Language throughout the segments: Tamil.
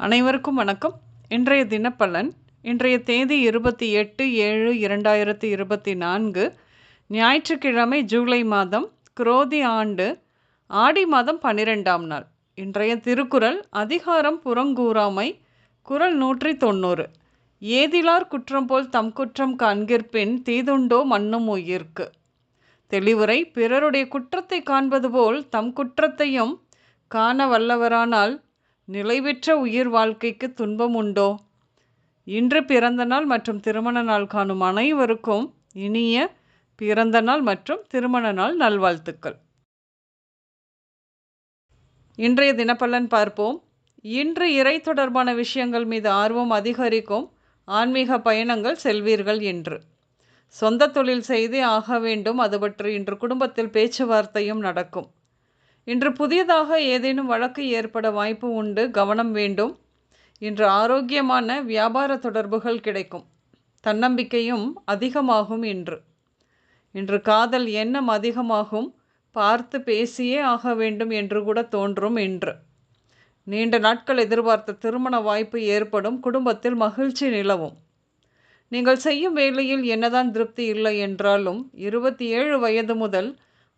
அனைவருக்கும் வணக்கம். இன்றைய தினப்பலன் இன்றைய தேதி இருபத்தி எட்டு ஏழு இரண்டாயிரத்தி இருபத்தி நான்கு ஞாயிற்றுக்கிழமை ஜூலை மாதம் குரோதி ஆண்டு ஆடி மாதம் பன்னிரெண்டாம் நாள். இன்றைய திருக்குறள் அதிகாரம் புறங்கூறாமை குரல் நூற்றி தொண்ணூறு. ஏதிலார் குற்றம் போல் தம் குற்றம் காண்கிற்பின் தீதுண்டோ மண்ணும் உயிர்க்கு. தெளிவுரை பிறருடைய குற்றத்தை காண்பது போல் தம் குற்றத்தையும் காண வல்லவரானால் நிலைபெற்ற உயிர் வாழ்க்கைக்கு துன்பம் உண்டோ? இன்று பிறந்த நாள் மற்றும் திருமண நாள் காணும் அனைவருக்கும் இனிய பிறந்த நாள் மற்றும் திருமண நாள் நல்வாழ்த்துக்கள். இன்றைய தினப்பலன் பார்ப்போம். இன்று இறை தொடர்பான விஷயங்கள் மீது ஆர்வம் அதிகரிக்கும் ஆன்மீக பயணங்கள் செல்வீர்கள் என்று. சொந்த தொழில் செய்தே ஆக வேண்டும். அது பற்றி இன்று குடும்பத்தில் பேச்சுவார்த்தையும் நடக்கும். இன்று புதியதாக ஏதேனும் வழக்கு ஏற்பட வாய்ப்பு உண்டு கவனம் வேண்டும் இன்று ஆரோக்கியமான வியாபார தொடர்புகள் கிடைக்கும். தன்னம்பிக்கையும் அதிகமாகும் இன்று. இன்று காதல் எண்ணம் அதிகமாகும். பார்த்து பேசியே ஆக வேண்டும் என்று கூட தோன்றும் இன்று. நீண்ட நாட்கள் எதிர்பார்த்த திருமண வாய்ப்பு ஏற்படும். குடும்பத்தில் மகிழ்ச்சி நிலவும். நீங்கள் செய்யும் வேலையில் என்னதான் திருப்தி இல்லை என்றாலும் இருபத்தி ஏழு வயது முதல்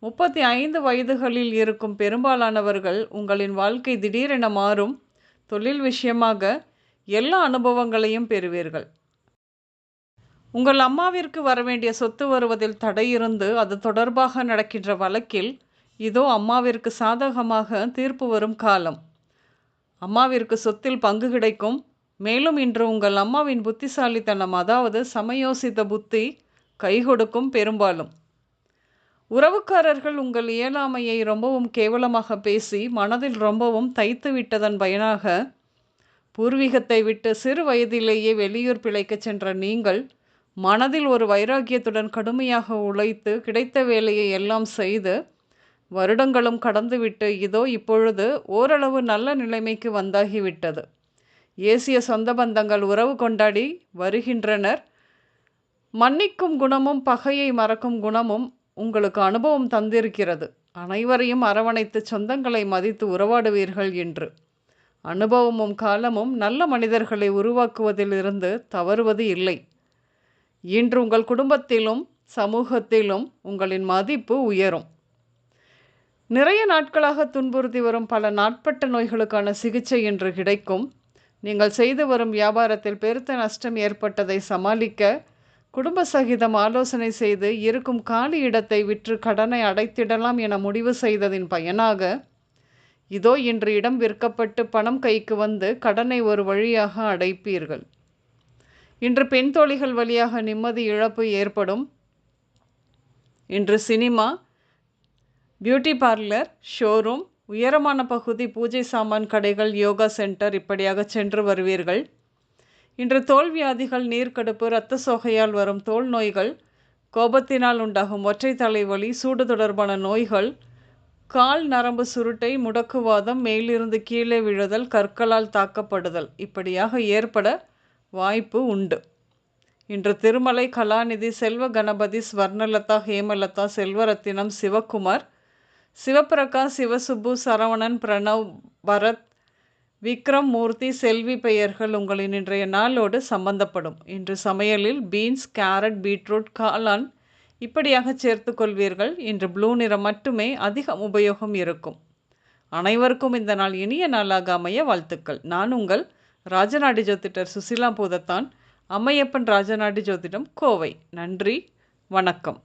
முப்பத்தி ஐந்து வயதுகளில் இருக்கும் பெரும்பாலானவர்கள் உங்களின் வாழ்க்கை திடீரென மாறும். தொழில் விஷயமாக எல்லா அனுபவங்களையும் பெறுவீர்கள். உங்கள் அம்மாவிற்கு வரவேண்டிய சொத்து வருவதில் தடை இருந்து அது தொடர்பாக நடக்கின்ற வழக்கில் இதோ அம்மாவிற்கு சாதகமாக தீர்ப்பு வரும் காலம். அம்மாவிற்கு சொத்தில் பங்கு கிடைக்கும். மேலும் இன்று உங்கள் அம்மாவின் புத்திசாலித்தனம் அதாவது சமயோசித்த புத்தி கை கொடுக்கும் பெரும்பாலும். உறவுக்காரர்கள் உங்கள் இயலாமையை ரொம்பவும் கேவலமாக பேசி மனதில் ரொம்பவும் தைத்து விட்டதன் பயனாக பூர்வீகத்தை விட்டு சிறு வயதிலேயே வெளியூர் பிழைக்கச் சென்ற நீங்கள் மனதில் ஒரு வைராக்கியத்துடன் கடுமையாக உழைத்து கிடைத்த வேலையை எல்லாம் செய்து வருடங்களும் கடந்துவிட்டு இதோ இப்பொழுது ஓரளவு நல்ல நிலைமைக்கு வந்தாகிவிட்டது. ஏசிய சொந்த பந்தங்கள் உறவு கொண்டாடி வருகின்றனர். மன்னிக்கும் குணமும் பகையை மறக்கும் குணமும் உங்களுக்கு அனுபவம் தந்திருக்கிறது. அனைவரையும் அரவணைத்து சொந்தங்களை மதித்து உறவாடுவீர்கள் என்று. அனுபவமும் காலமும் நல்ல மனிதர்களை உருவாக்குவதிலிருந்து தவறுவது இல்லை. இன்று உங்கள் குடும்பத்திலும் சமூகத்திலும் உங்களின் மதிப்பு உயரும். நிறைய நாட்களாக துன்புறுத்தி வரும் பல நாட்பட்ட நோய்களுக்கான சிகிச்சை இன்று கிடைக்கும். நீங்கள் செய்து வரும் வியாபாரத்தில் பெருத்த நஷ்டம் ஏற்பட்டதை சமாளிக்க குடும்ப சகிதம் ஆலோசனை செய்து இருக்கும் காலி இடத்தை விற்று கடனை அடைத்திடலாம் என முடிவு செய்ததின் பயனாக இதோ இன்று இடம் விற்கப்பட்டு பணம் கைக்கு வந்து கடனை ஒரு வழியாக அடைப்பீர்கள். இன்று பெண் தோழிகள் வழியாக நிம்மதி இழப்பு ஏற்படும். இன்று சினிமா பியூட்டி பார்லர் ஷோரூம் உயரமான பகுதி பூஜை சாமான் கடைகள் யோகா சென்டர் இப்படியாக சென்று வருவீர்கள். இன்று தோல் வியாதிகள் நீர்க்கடுப்பு இரத்த சோகையால் வரும் தோல் நோய்கள் கோபத்தினால் உண்டாகும் ஒற்றை தலைவலி சூடு தொடர்பான நோய்கள் கால் நரம்பு சுருட்டை முடக்குவாதம் மேலிருந்து கீழே விழுதல் கற்களால் தாக்கப்படுதல் இப்படியாக ஏற்பட வாய்ப்பு உண்டு. இன்று திருமலை கலாநிதி செல்வ கணபதி ஸ்வர்ணலதா ஹேமலதா செல்வரத்தினம் சிவகுமார் சிவபிரகாஷ் சிவசுப்பு சரவணன் பிரணவ் பரத் விக்ரம் மூர்த்தி செல்வி பெயர்கள் உங்களின் இன்றைய நாளோடு சம்பந்தப்படும். இன்று சமையலில் பீன்ஸ் கேரட் பீட்ரூட் காளான் இப்படியாக சேர்த்து கொள்வீர்கள். இன்று ப்ளூ நிறம் மட்டுமே அதிகம் உபயோகம் இருக்கும். அனைவருக்கும் இந்த நாள் இனிய நாளாக அமைய வாழ்த்துக்கள். நான் உங்கள் ராஜநாடி ஜோதிடர் சுசிலா பூதத்தான் அம்மையப்பன் ராஜநாடி ஜோதிடம் கோவை. நன்றி வணக்கம்.